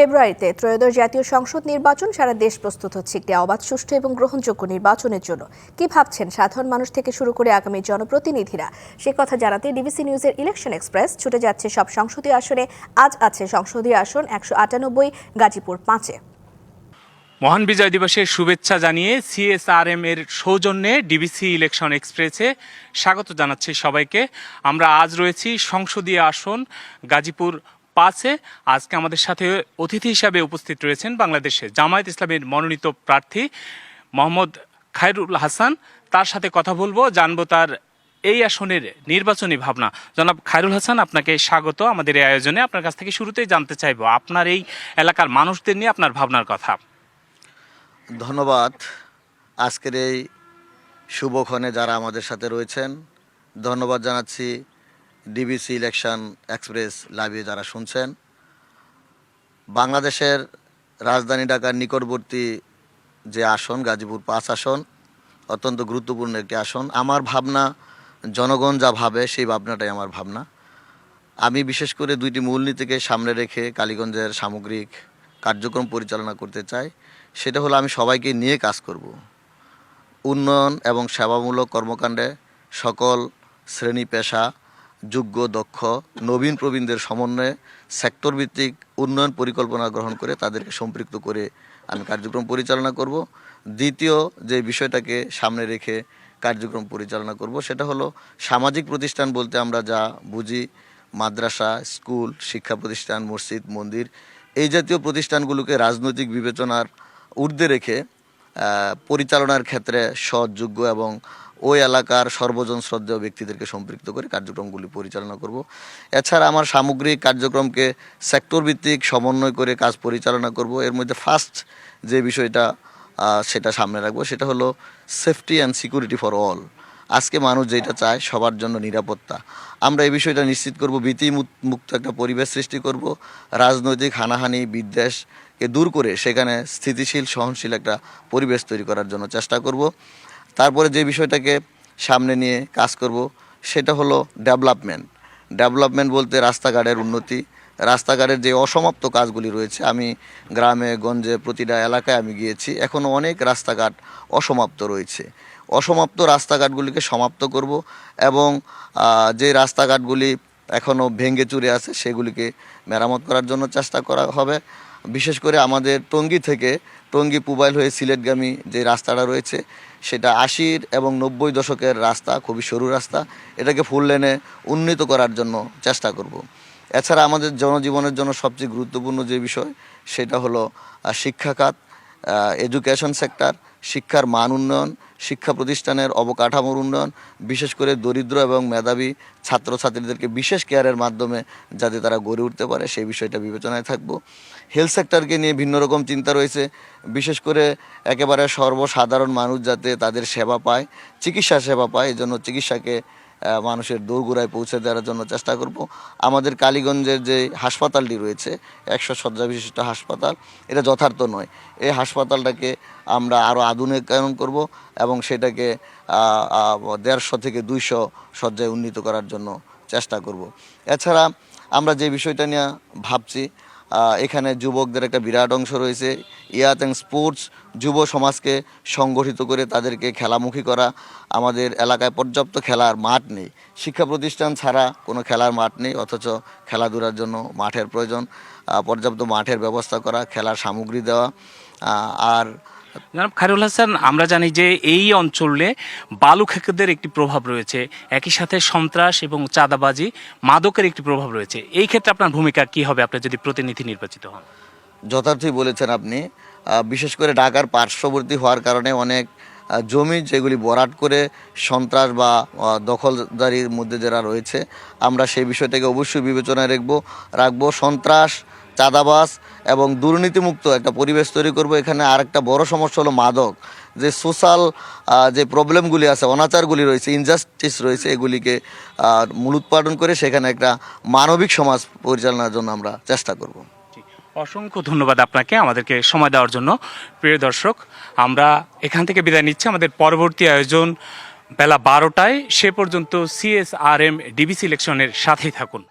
ফেব্রুয়ারিতে ত্রয়োদশ জাতীয় সংসদ নির্বাচন, সারা দেশ প্রস্তুত হচ্ছে একটি অবাধ, সুষ্ঠু এবং গ্রহণযোগ্য নির্বাচনের জন্য। কি ভাবছেন সাধারণ মানুষ থেকে শুরু করে আগামী জনপ্রতিনিধিরা? সে কথা জানাতে ডিবিসি নিউজের ইলেকশন এক্সপ্রেস ছুটে যাচ্ছে সব সংসদীয় আসনে। আজ আছে সংসদীয় আসন একশো আটানব্বই, গাজীপুর পাঁচে। মহান বিজয় দিবসের শুভেচ্ছা জানিয়ে সিএসআরএম এর সৌজন্যে ডিবিসি ইলেকশন এক্সপ্রেসে স্বাগত জানাচ্ছি সবাইকে। আমরা আজ রয়েছি সংসদীয় আসন, গাজীপুর পাঁচে আজকে আমাদের সাথে অতিথি হিসাবে উপস্থিত রয়েছেন বাংলাদেশে জামায়াত ইসলামের মনোনীত প্রার্থী মোহাম্মদ খায়রুল হাসান। তার সাথে কথা বলব, জানব তার এই আসনের নির্বাচনী ভাবনা। জনাব খায়রুল হাসান, আপনাকে স্বাগত। আমাদের এই আয়োজনে আপনার কাছ থেকে শুরুতেই জানতে চাইব, আপনার এই এলাকার মানুষদের নিয়ে আপনার ভাবনার কথা। ধন্যবাদ। আজকের এই শুভক্ষণে যারা আমাদের সাথে রয়েছেন, ধন্যবাদ জানাচ্ছি ডিবিসি ইলেকশন এক্সপ্রেস লাইভে যারা শুনছেন, বাংলাদেশের রাজধানী ঢাকার নিকটবর্তী যে আসন, গাজীপুর পাঁচ আসন, অত্যন্ত গুরুত্বপূর্ণ একটি আসন, আমার ভাবনা, জনগণ যা ভাবে সেই ভাবনাটাই আমার ভাবনা। আমি বিশেষ করে দুইটি মূলনীতিকে সামনে রেখে কালীগঞ্জের সামগ্রিক কার্যক্রম পরিচালনা করতে চাই, সেটা হলো আমি সবাইকে নিয়ে কাজ করব। উন্নয়ন এবং সেবামূলক কর্মকাণ্ডে সকল শ্রেণি পেশা যোগ্য, দক্ষ, নবীন প্রবীণদের সমন্বয়ে সেক্টর ভিত্তিক উন্নয়ন পরিকল্পনা গ্রহণ করে তাদেরকে সম্পৃক্ত করে আমি কার্যক্রম পরিচালনা করব। দ্বিতীয় যে বিষয়টাকে সামনে রেখে কার্যক্রম পরিচালনা করব সেটা হলো সামাজিক প্রতিষ্ঠান বলতে আমরা যা বুঝি, মাদ্রাসা, স্কুল, শিক্ষা প্রতিষ্ঠান, মসজিদ, মন্দির, এই জাতীয় প্রতিষ্ঠানগুলোকে রাজনৈতিক বিবেচনার ঊর্ধ্বে রেখে পরিচালনার ক্ষেত্রে সৎ যোগ্য এবং ওই এলাকার সর্বজন শ্রদ্ধেয় ব্যক্তিদেরকে সম্পৃক্ত করে কার্যক্রমগুলি পরিচালনা করব। এছাড়া আমার সামগ্রিক কার্যক্রমকে সেক্টর ভিত্তিক সমন্বয় করে কাজ পরিচালনা করব। এর মধ্যে ফার্স্ট যে বিষয়টা সেটা সামনে রাখব, সেটা হলো safety and security for all আজকে মানুষ যেটা চায়, সবার জন্য নিরাপত্তা। আমরা এই বিষয়টা নিশ্চিত করব, ভীতি মুক- মুক্ত একটা পরিবেশ সৃষ্টি করব। রাজনৈতিক হানাহানি বিদ্বেষকে দূর করে সেখানে স্থিতিশীল, সহনশীল একটা পরিবেশ তৈরি করার জন্য চেষ্টা করব। তারপরে যে বিষয়টাকে সামনে নিয়ে কাজ করব, সেটা হলো ডেভেলপমেন্ট। ডেভেলপমেন্ট বলতে রাস্তাঘাটের উন্নতি। রাস্তাঘাটের যে অসমাপ্ত কাজগুলি রয়েছে, আমি গ্রামে, গঞ্জে, প্রতিটা এলাকায় আমি গিয়েছি এখনও অনেক রাস্তাঘাট অসমাপ্ত রয়েছে। অসমাপ্ত রাস্তাঘাটগুলিকে সমাপ্ত করব এবং যে রাস্তাঘাটগুলি এখনও ভেঙে চুরে আছে, সেগুলিকে মেরামত করার জন্য চেষ্টা করা হবে। বিশেষ করে আমাদের টঙ্গী থেকে টঙ্গী পুবাইল হয়ে সিলেটগামী যে রাস্তাটা রয়েছে, সেটা আশির এবং নব্বই দশকের রাস্তা, খুবই সরু রাস্তা। এটাকে ফুল লেনে উন্নীত করার জন্য চেষ্টা করব। এছাড়া আমাদের জনজীবনের জন্য সবচেয়ে গুরুত্বপূর্ণ যে বিষয়, সেটা হলো শিক্ষা খাত এডুকেশন সেক্টর শিক্ষার মান উন্নয়ন, শিক্ষা প্রতিষ্ঠানের অবকাঠামোর উন্নয়ন, বিশেষ করে দরিদ্র এবং মেধাবী ছাত্রছাত্রীদেরকে বিশেষ কেয়ারের মাধ্যমে যাতে তারা গড়ে উঠতে পারে, সেই বিষয়টা বিবেচনায় থাকব। হেলথ সেক্টরকে নিয়ে ভিন্ন রকম চিন্তা রয়েছে। বিশেষ করে একেবারে সর্বসাধারণ মানুষ যাতে তাদের সেবা পায়, চিকিৎসা সেবা পায় এই জন্য চিকিৎসাকে মানুষের দোরগোড়ায় পৌঁছে দেওয়ার জন্য চেষ্টা করব। আমাদের কালীগঞ্জের যে হাসপাতালটি রয়েছে, একশো শয্যা বিশিষ্ট হাসপাতাল, এটা যথার্থ নয়। এই হাসপাতালটাকে আমরা আরও আধুনিকায়ন করব এবং সেটাকে দেড়শো থেকে দুইশো শয্যায় উন্নীত করার জন্য চেষ্টা করব। এছাড়া আমরা যে বিষয়টা নিয়ে ভাবছি এখানে যুবকদের একটা বিরাট অংশ রয়েছে। ইয়াত অ্যান্ড স্পোর্টস যুব সমাজকে সংগঠিত করে তাদেরকে খেলামুখী করা। আমাদের এলাকায় পর্যাপ্ত খেলার মাঠ নেই। শিক্ষা প্রতিষ্ঠান ছাড়া কোনো খেলার মাঠ নেই, অথচ খেলাধুলার জন্য মাঠের প্রয়োজন। পর্যাপ্ত মাঠের ব্যবস্থা করা, খেলার সামগ্রী দেওয়া। আর জনাব খায়রুল হাসান, আমরা জানি যে এই অঞ্চলে বালু খেকদের একটি প্রভাব রয়েছে। একই সাথে সন্ত্রাস এবং চাঁদাবাজি মাদকের একটি প্রভাব রয়েছে। এই ক্ষেত্রে আপনার ভূমিকা কি হবে? আপনি যদি প্রতিনিধি নির্বাচিত হন। যথার্থই বলেছেন আপনি। বিশেষ করে ঢাকার পার্শ্ববর্তী হওয়ার কারণে অনেক জমি যেগুলি বরাট করে সন্ত্রাস বা দখলদারির মধ্যে যারা রয়েছে, আমরা সেই বিষয়টাকে অবশ্যই বিবেচনায় রাখব। রাখব সন্ত্রাস চাঁদাবাস এবং দুর্নীতিমুক্ত একটা পরিবেশ তৈরি করব। এখানে আরেকটা বড় সমস্যা হলো মাদক। যে সোশ্যাল যে প্রবলেমগুলি আছে অনাচারগুলি রয়েছে ইনজাস্টিস রয়েছে এগুলিকে আহ, মূলোৎপাদন করে সেখানে একটা মানবিক সমাজ পরিচালনার জন্য আমরা চেষ্টা করব। অসংখ্য ধন্যবাদ আপনাকে আমাদেরকে সময় দেওয়ার জন্য। প্রিয় দর্শক আমরা এখান থেকে বিদায় নিচ্ছি। আমাদের পরবর্তী আয়োজন বেলা বারোটায়। সে পর্যন্ত সিএসআরএম ডিবিসি ইলেকশনের সাথেই থাকুন।